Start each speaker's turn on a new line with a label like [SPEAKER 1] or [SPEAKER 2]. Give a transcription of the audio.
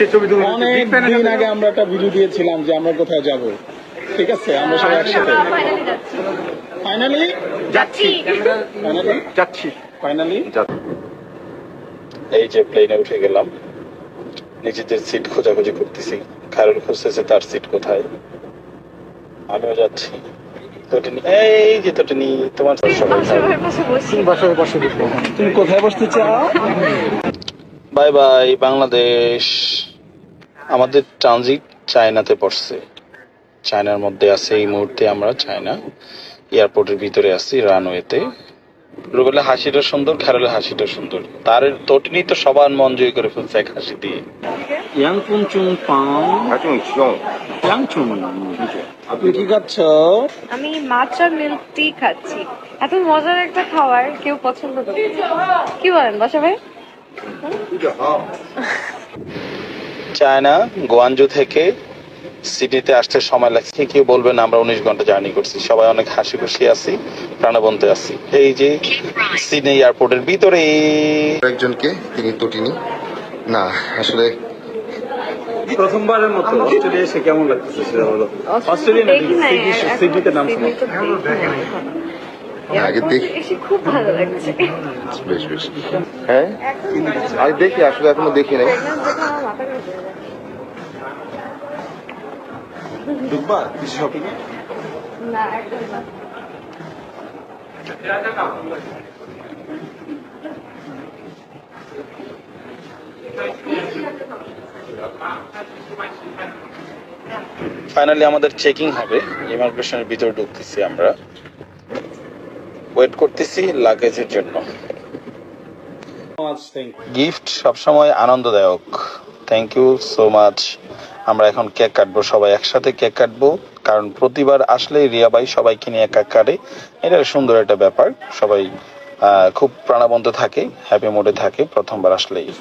[SPEAKER 1] সে ছবি তুমি
[SPEAKER 2] অনেক দিন আগে আমরা একটা ভিডিও দিয়েছিলাম যে আমরা কোথায় যাব। ঠিক আছে? আমরা সবাই একসাথে।
[SPEAKER 3] ফাইনালি যাচ্ছি।
[SPEAKER 2] ফাইনালি
[SPEAKER 1] যাচ্ছি।
[SPEAKER 2] ফাইনালি
[SPEAKER 1] যাচ্ছি।
[SPEAKER 2] ফাইনালি
[SPEAKER 1] যাচ্ছি।
[SPEAKER 2] এই যে প্লেনে উঠে গেলাম নিজেদের সিট খোঁজাখুঁজি করতেছি। খায়রুল খুঁজতেছে তার সিট কোথায়? আমিও যাচ্ছি। এই যে তটিনি তোমার
[SPEAKER 1] বাসায় বসে।
[SPEAKER 2] তুমি কোথায় বসতে চাও? Bye bye Bangladesh. আমাদের ট্রানজিট চায়নাতে পড়ছে। চায়নার মধ্যে আছে এই মুহূর্তে আমরা চায়না। এয়ারপোর্টের ভিতরে আছি রানওয়েতে। রুবেলের হাসিটা সুন্দর খেরলে হাসিটা সুন্দর। তার তটিনি তো সবার মন জয় করে ফেলছে এক হাসি দিয়ে। ইয়াং পুন চুং পাং। ইয়াং চুং আপনি কি খাচ্ছ?
[SPEAKER 3] আমি মাচা মিল্ক টি খাচ্ছি। এত মজার একটা খাবার কেউ পছন্দ করে কি বলেন বাসা ভাই?
[SPEAKER 2] চায়না গোয়ানজু থেকে সিডনিতে আসতে সময় লাগছে। কেউ বলবেন আমরা উনিশ ঘণ্টা জার্নি করছি। সবাই অনেক হাসি খুশি আছি প্রাণবন্তে আছি। এই যে সিডনি এয়ারপোর্টের ভিতরে
[SPEAKER 4] একজনকে তিনি তটিনী না আসলে
[SPEAKER 2] প্রথমবারের মতো অস্ট্রেলিয়া এসে কেমন লাগতেছে সেটা বলো?
[SPEAKER 3] দেখি নাই
[SPEAKER 2] সিডনিতে নাম।
[SPEAKER 4] আগে দেখি।
[SPEAKER 3] খুব ভালো লাগছে।
[SPEAKER 4] বেশ বেশ। হ্যাঁ? আমি দেখি আসলে এখনও দেখি নাই।
[SPEAKER 2] ঢুকবা কিছু শপিং
[SPEAKER 3] না একদম না।
[SPEAKER 2] ফাইনালি আমাদের চেকিং হবে। ইমিগ্রেশনের ভিতরে ঢুকতেছি আমরা। ওয়েট করতেছি লাগেজের জন্য। গিফট সবসময় আনন্দদায়ক। থ্যাংক ইউ সো মাচ আমরা এখন কেক কাটবো, সবাই একসাথে কেক কাটবো। কারণ প্রতিবার আসলেই রিয়াবাই সবাইকে নিয়ে কেক কাটে। এটা সুন্দর একটা ব্যাপার। সবাই খুব প্রাণবন্ত থাকে হ্যাপি মোডে থাকে প্রথমবার আসলেই।